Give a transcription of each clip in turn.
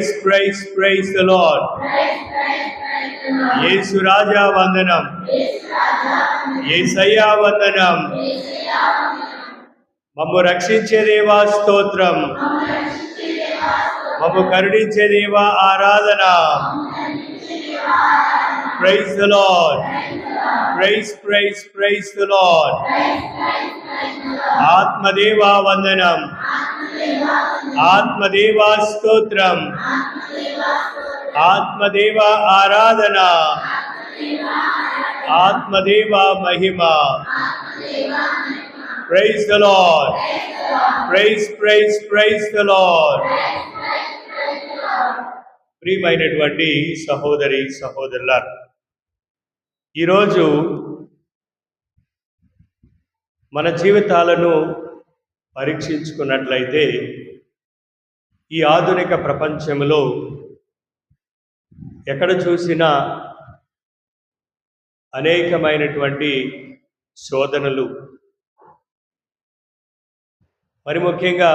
Praise praise praise the lord Yesu Raja వందనం యేసయ్యా వందనం మమ్ము రక్షించే దేవా స్తోత్రం మమ్ము కరుణించే దేవా ఆరాధన praise the lord praise praise praise the lord ఆత్మదేవా వందనం ఆత్మదేవ స్తోత్రం. ఆత్మదేవ ఆరాధన. ఆత్మదేవ మహిమ. Praise the lord praise praise praise the lord ప్రియమైనటువంటి సహోదరి సహోదరుల ఈరోజు మన జీవితాలను పరీక్షించుకున్నట్లయితే ఈ ఆధునిక ప్రపంచంలో ఎక్కడ చూసినా అనేకమైనటువంటి శోధనలు. మరి ముఖ్యంగా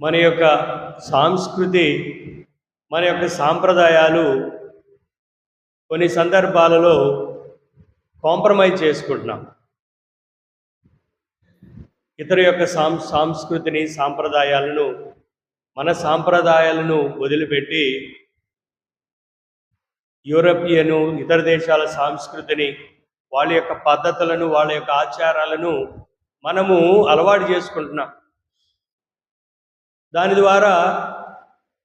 మన యొక్క సాంస్కృతి మన యొక్క సాంప్రదాయాలు కొన్ని సందర్భాలలో కాంప్రమైజ్ చేసుకుంటున్నాం. ఇతర యొక్క సాం సాంస్కృతిని సాంప్రదాయాలను మన సాంప్రదాయాలను వదిలిపెట్టి యూరోపియను ఇతర దేశాల సంస్కృతిని వాళ్ళ యొక్క పద్ధతులను వాళ్ళ యొక్క ఆచారాలను మనము అలవాటు చేసుకుంటున్నాం. దాని ద్వారా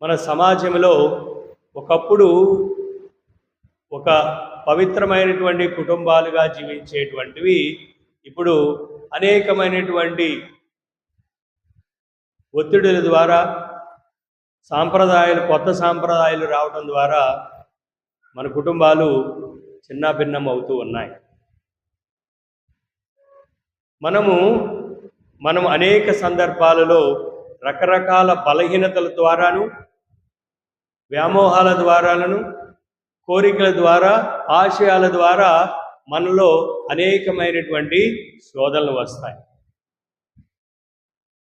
మన సమాజంలో ఒకప్పుడు ఒక పవిత్రమైనటువంటి కుటుంబాలుగా జీవించేటువంటివి ఇప్పుడు అనేకమైనటువంటి ఒత్తిడుల ద్వారా సాంప్రదాయాలు కొత్త సాంప్రదాయాలు రావడం ద్వారా మన కుటుంబాలు చిన్నాభిన్నం అవుతూ ఉన్నాయి. మనము మనం అనేక సందర్భాలలో రకరకాల బలహీనతల ద్వారాను వ్యామోహాల ద్వారాలను కోరికల ద్వారా ఆశయాల ద్వారా మనలో అనేకమైనటువంటి శోధనలు వస్తాయి.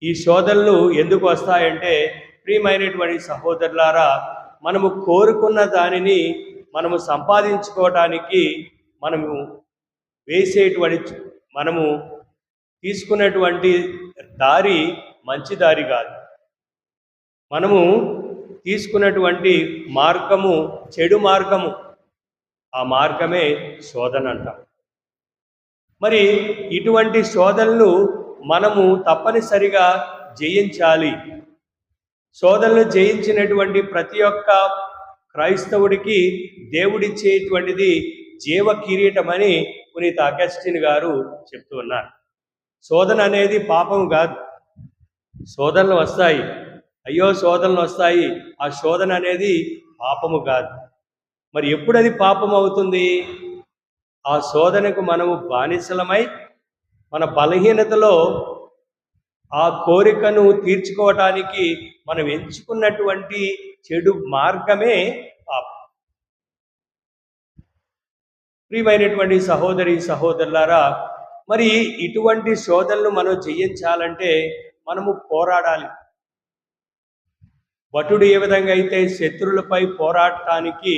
ఈ శోధనలు ఎందుకు వస్తాయంటే ప్రియమైనటువంటి సహోదరులారా మనము కోరుకున్న దానిని మనము సంపాదించుకోవటానికి మనము వేసేటువంటి మనము తీసుకున్నటువంటి దారి మంచి దారి కాదు. మనము తీసుకున్నటువంటి మార్గము చెడు మార్గము ఆ మార్గమే శోధన అంటాం మరి ఇటువంటి శోధనలు మనము తప్పనిసరిగా జయించాలి. శోధనలు జయించినటువంటి ప్రతి ఒక్క క్రైస్తవుడికి దేవుడిచ్చేటువంటిది జీవ కిరీటమని పునీత అగస్టిన్ గారు చెప్తూ ఉన్నారు. శోధన అనేది పాపం కాదు. శోధనలు వస్తాయి. అయ్యో శోధనలు వస్తాయి. ఆ శోధన అనేది పాపము కాదు. మరి ఎప్పుడు అది పాపం అవుతుంది ఆ శోధనకు మనము బానిసలమై మన బలహీనతలో ఆ కోరికను తీర్చుకోవటానికి మనం ఎంచుకున్నటువంటి చెడు మార్గమే పాపం. ప్రియమైనటువంటి సహోదరి సహోదరులారా మరి ఇటువంటి శోధనలు మనం జయించాలంటే మనము పోరాడాలి. భటుడు ఏ విధంగా అయితే శత్రువులపై పోరాడటానికి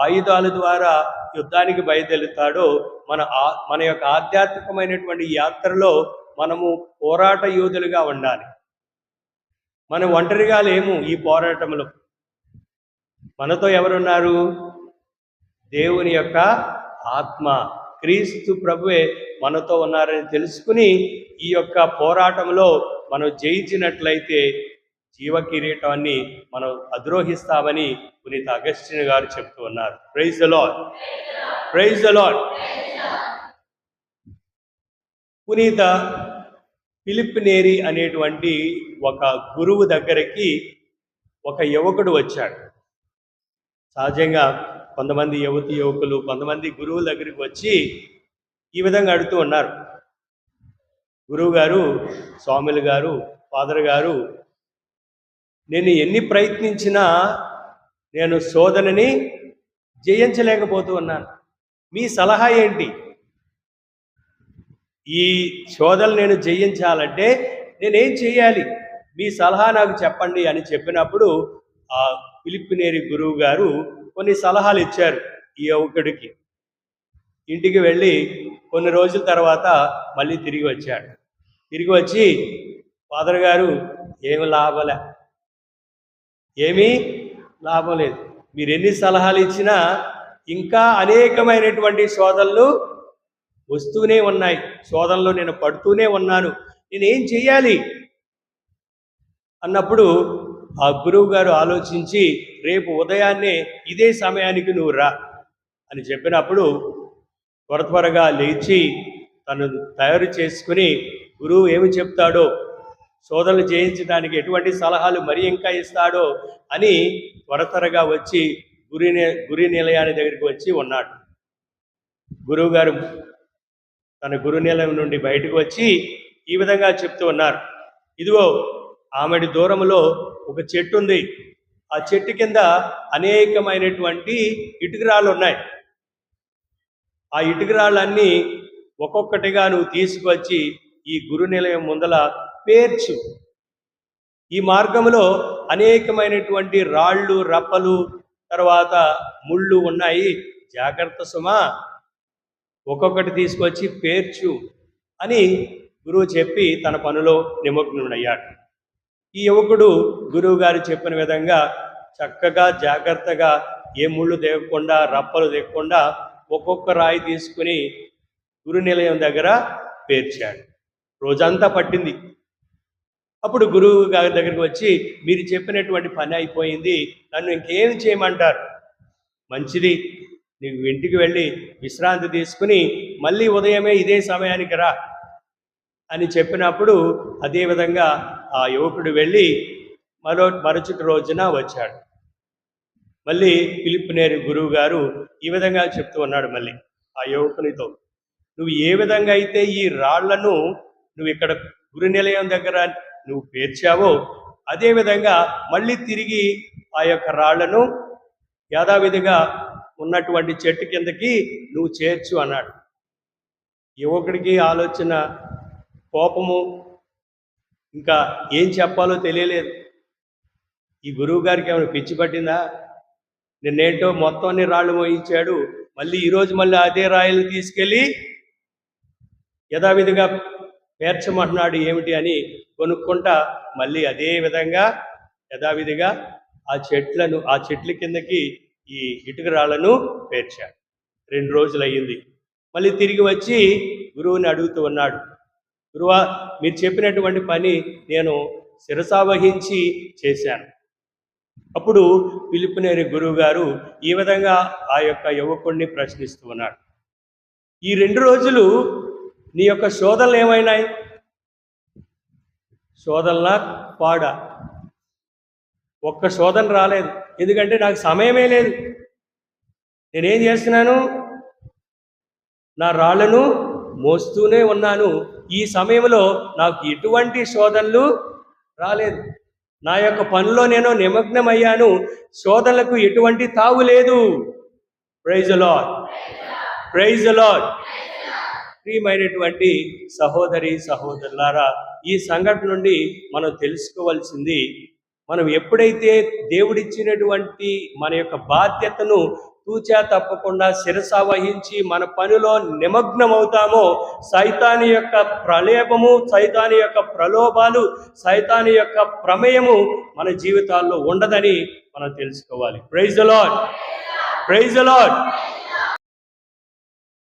ఆయుధాల ద్వారా యుద్ధానికి బయలుదేరుతాడో మన ఆ- మన యొక్క ఆధ్యాత్మికమైనటువంటి యాత్రలో మనము పోరాట యోధులుగా ఉండాలి. మనం ఒంటరిగా లేము ఈ పోరాటంలో? మనతో ఎవరున్నారు? దేవుని యొక్క ఆత్మ. క్రీస్తు ప్రభువే మనతో ఉన్నారని తెలుసుకుని ఈ యొక్క పోరాటంలో మనం జయించినట్లయితే జీవ కిరీటాన్ని మనం అద్రోహిస్తామని పునీత అగస్టిన్ గారు చెప్తూ ఉన్నారు. Praise the lord praise the lord పునీత ఫిలిప్నేరి అనేటువంటి ఒక గురువు దగ్గరికి ఒక యువకుడు వచ్చాడు. సహజంగా కొంతమంది యువతి యువకులు కొంతమంది గురువుల దగ్గరికి వచ్చి ఈ విధంగా అడుగుతూ ఉన్నారు. గురువు గారు స్వాములు గారు ఫాదర్ గారు నేను ఎన్ని ప్రయత్నించినా నేను శోధనని జయించలేకపోతూ ఉన్నాను. మీ సలహా ఏంటి? ఈ శోధలు నేను జయించాలంటే నేనేం చేయాలి? మీ సలహా నాకు చెప్పండి అని చెప్పినప్పుడు ఆ పిలిపినేరి గురువు గారు కొన్ని సలహాలు ఇచ్చారు ఈ యువకుడికి ఇంటికి వెళ్ళి కొన్ని రోజుల తర్వాత మళ్ళీ తిరిగి వచ్చాడు. తిరిగి వచ్చి ఫాదర్ గారు ఏమి లాభలే. ఏమీ లాభం లేదు. మీరు ఎన్ని సలహాలు ఇచ్చినా ఇంకా అనేకమైనటువంటి శోధనలు వస్తూనే ఉన్నాయి. శోధనలో నేను పడుతూనే ఉన్నాను. నేనేం చేయాలి అన్నప్పుడు ఆ గురువు గారు ఆలోచించి రేపు ఉదయాన్నే ఇదే సమయానికి నువ్వు రా అని చెప్పినప్పుడు త్వర త్వరగా లేచి తను తయారు చేసుకుని గురువు ఏమి చెప్తాడో శోధనలు చేయించడానికి ఎటువంటి సలహాలు మరి ఇంకా ఇస్తాడో అని త్వరతరగా త్వరగా వచ్చి గురి ని- గురి నిలయాన్ని దగ్గరికి వచ్చి ఉన్నాడు. గురువుగారు తన గురు నిలయం నుండి బయటకు వచ్చి ఈ విధంగా చెప్తూ ఉన్నారు. ఇదిగో ఆమెడి దూరంలో ఒక చెట్టు ఉంది. ఆ చెట్టు కింద అనేకమైనటువంటి ఇటుకరాళ్ళు ఉన్నాయి. ఆ ఇటుకరాళ్ళన్నీ ఒక్కొక్కటిగా నువ్వు తీసుకొచ్చి ఈ గురు నిలయం ముందల పేర్చు. ఈ మార్గంలో అనేకమైనటువంటి రాళ్ళు రప్పలు తర్వాత ముళ్ళు ఉన్నాయి. జాగ్రత్త సుమా. ఒక్కొక్కటి తీసుకొచ్చి పేర్చు అని గురువు చెప్పి తన పనిలో నిమగ్నుడయ్యాడు. ఈ యువకుడు గురువు గారు చెప్పిన విధంగా చక్కగా జాగ్రత్తగా ఏ ముళ్ళు దిగకుండా రప్పలు దిగకుండా ఒక్కొక్క రాయి తీసుకుని గురు నిలయం దగ్గర పేర్చాడు. రోజంతా పట్టింది. అప్పుడు గురువు గారి దగ్గరికి వచ్చి మీరు చెప్పినటువంటి పని అయిపోయింది నన్ను ఇంకేం చేయమంటారు? మంచిది. నువ్వు ఇంటికి వెళ్ళి విశ్రాంతి తీసుకుని మళ్ళీ ఉదయమే ఇదే సమయానికి రా. అని చెప్పినప్పుడు అదేవిధంగా ఆ యువకుడు వెళ్ళి మరో మరుసటి రోజున వచ్చాడు. మళ్ళీ పిలుపునేరు గురువు గారు ఈ విధంగా చెప్తూ ఉన్నాడు మళ్ళీ ఆ యువకునితో. నువ్వు ఏ విధంగా అయితే ఈ రాళ్ళను నువ్వు ఇక్కడ గురు నిలయం దగ్గర నువ్వు పేర్చావో అదే విధంగా మళ్ళీ తిరిగి ఆ యొక్క రాళ్ళను యథావిధిగా ఉన్నటువంటి చెట్టు కిందకి నువ్వు చేర్చు అన్నాడు. యువకుడికి ఆలోచన కోపము ఇంకా ఏం చెప్పాలో తెలియలేదు. ఈ గురువు గారికి ఏమైనా పిచ్చి పట్టిందా? నిన్నేంటో మొత్తం అన్ని రాళ్ళు మోయించాడు మళ్ళీ ఈరోజు మళ్ళీ అదే రాయలు తీసుకెళ్ళి యథావిధిగా పేర్చమంటున్నాడు ఏమిటి అని కొనుక్కుంటా మళ్ళీ అదే విధంగా యథావిధిగా ఆ చెట్లను ఆ చెట్ల కిందకి ఈ ఇటుకరాళ్ళను పేర్చాడు. రెండు రోజులు అయ్యింది మళ్ళీ తిరిగి వచ్చి గురువుని అడుగుతూ ఉన్నాడు. గురువా మీరు చెప్పినటువంటి పని నేను శిరసావహించి చేశాను. అప్పుడు పిలుపునేని గురువు గారు ఈ విధంగా ఆ యొక్క యువకుడిని ప్రశ్నిస్తూ ఉన్నాడు. ఈ రెండు రోజులు నీ యొక్క శోధనలు ఏమైనాయి? శోధనల పాడ. ఒక్క శోధన రాలేదు. ఎందుకంటే నాకు సమయమే లేదు. నేనేం చేస్తున్నాను? నా రాళ్ళను మోస్తూనే ఉన్నాను. ఈ సమయంలో నాకు ఎటువంటి శోధనలు రాలేదు. నా యొక్క పనిలో నేను నిమగ్నమయ్యాను. శోధనలకు ఎటువంటి తావు లేదు. ప్రైజ్ లాడ్ ప్రైజ్ లాడ్ ప్రియమైనటువంటి సహోదరి సహోదరులారా ఈ సంఘటన నుండి మనం తెలుసుకోవాల్సింది మనం ఎప్పుడైతే దేవుడిచ్చినటువంటి మన యొక్క బాధ్యతను తూచా తప్పకుండా శిరస వహించి మన పనిలో నిమగ్నమవుతామో సైతాని యొక్క ప్రలేపము సైతాని యొక్క ప్రలోభాలు సైతాని యొక్క ప్రమేయము మన జీవితాల్లో ఉండదని మనం తెలుసుకోవాలి. Praise lord praise lord